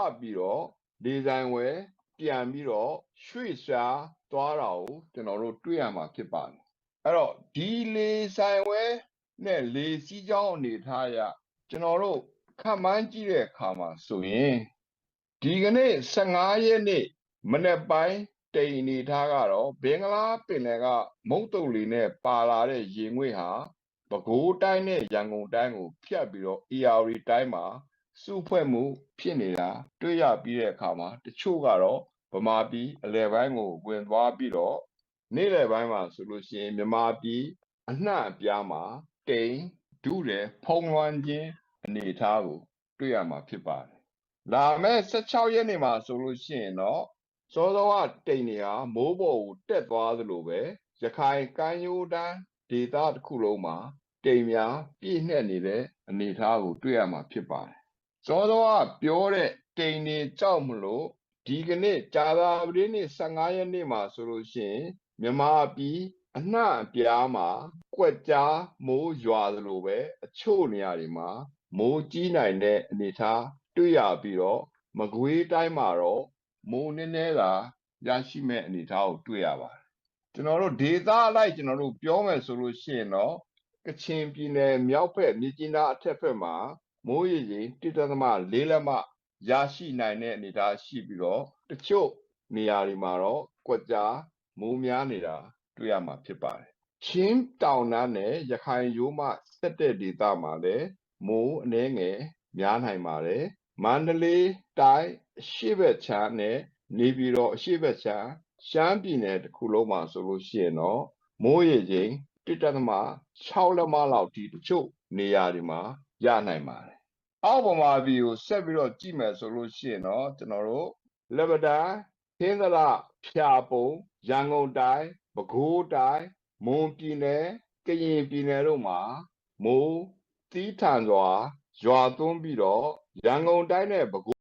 ပတ်ပြီးတော့လေဆိုင်ဝဲပြန်ပြီးတော့ရွှေ့ရှားသွားတာကိုကျွန်တော်တို့တွေ့ရမှာဖြစ်ပါတယ်အဲ့တော့ဒီလေဆိုင်ဝဲနဲ့လေစီးကြောင်းအနေထားအရကျွန်တော်တို့ခန့်မှန်းကြည့်တဲ့အခါမှာဆိုရင်ဒီကနေ့15ရက်နေ့မနေ့ပိုင်းတိမ်အနေထားကတော့ဘင်္ဂလားပင်လယ်ကမုတ်တုံလီနဲ့ပါလာတဲ့ရေငွေ့ဟာပဲခူးတိုင်းနဲ့ရန်ကုန်တိုင်းကိုဖြတ်ပြီးတော့ AR တိုင်းမှာ စုဖွဲ့မှုဖြစ်နေတာတွေ့ရပြီးတဲ့အခါမှာတချို့ကတော့ဗမာပြည်အလဲပိုင်းကိုဝင်သွားပြီးတော့နေ့လယ်ပိုင်းမှာဆိုလို့ရှိရင်မြန်မာပြည်အနှံ့အပြားမှာတိမ်ဒုတယ်ဖုံးလွှမ်းခြင်းအနေအထားကို တွေ့ရမှာဖြစ်ပါတယ်။လာမယ့်16ရက်နေ့မှာဆိုလို့ရှိရင်တော့စောစောကတိမ်တွေဟာမိုးပေါ်ကိုတက်သွားသလိုပဲရခိုင်ကမ်းရိုးတန်းဒေသတစ်ခုလုံးမှာတိမ်များပြည့်နှက်နေတဲ့အနေအထားကိုတွေ့ရမှာဖြစ်ပါတယ်။ စောစောကပြောတဲ့တိမ်တွေကြောက်မလို့ဒီကနေ့ကြာသာပတေးနေ့15ရက်နေ့မှာဆိုလို့ရှိရင်မြန်မာပြည်အနှံ့အပြားမှာကွက်ကြားမိုးရွာသလိုပဲအချို့နေရာတွေမှာမိုးကြီးနိုင်တဲ့အနေအထားတွေ့ရပြီးတော့မကွေးတိုင်းမှာတော့မိုးနည်းနည်းသာရရှိမဲ့အနေအထားကိုတွေ့ရပါတယ်ကျွန်တော်တို့ဒေသအလိုက်ကျွန်တော်တို့ပြောမယ်ဆိုလို့ရှိရင်တော့ကချင်ပြည်နယ်မြောက်ဘက်မြစ်ကြီးနားအထက်ဘက်မှာ မိုးရေချိန်1.4လက်မရရှိနိုင်တဲ့အနေအထားရှိပြီးတော့တချို့နေရာတွေမှာတော့ကွက်ကြားမိုးများနေတာတွေ့ရမှာဖြစ်ပါတယ်ချင်းတောင်တန်းနဲ့ရခိုင်ရိုးမဆက်တဲ့ဒေသမှာလည်းမိုးအနှဲငယ်များနိုင်ပါတယ်မန္တလေးတိုင်းအရှိဘက်ချမ်းနဲ့နေပြည်တော်အရှိဘက်ချမ်းရှမ်းပြည်နယ်တစ်ခုလုံးမှာဆိုလို့ရှိရင်တော့မိုးရေချိန် 1.6လက်မလောက်ဒီတချို့နေရာတွေမှာရနိုင်ပါတယ်အောက်ပမာဗီကိုဆက်ပြီးတော့ကြည့်မယ်ဆိုလို့ရှိရင်တော့ကျွန်တော်တို့လက်ပတန်းသင်းသရဖြာပုံရန်ကုန်တိုင်းပဲခူးတိုင်းမွန်ပြည်နယ်ကရင်ပြည်နယ်တို့မှာမိုးတီးထန်စွာရွာသွန်းပြီးတော့ရန်ကုန်တိုင်းနဲ့ပဲခူး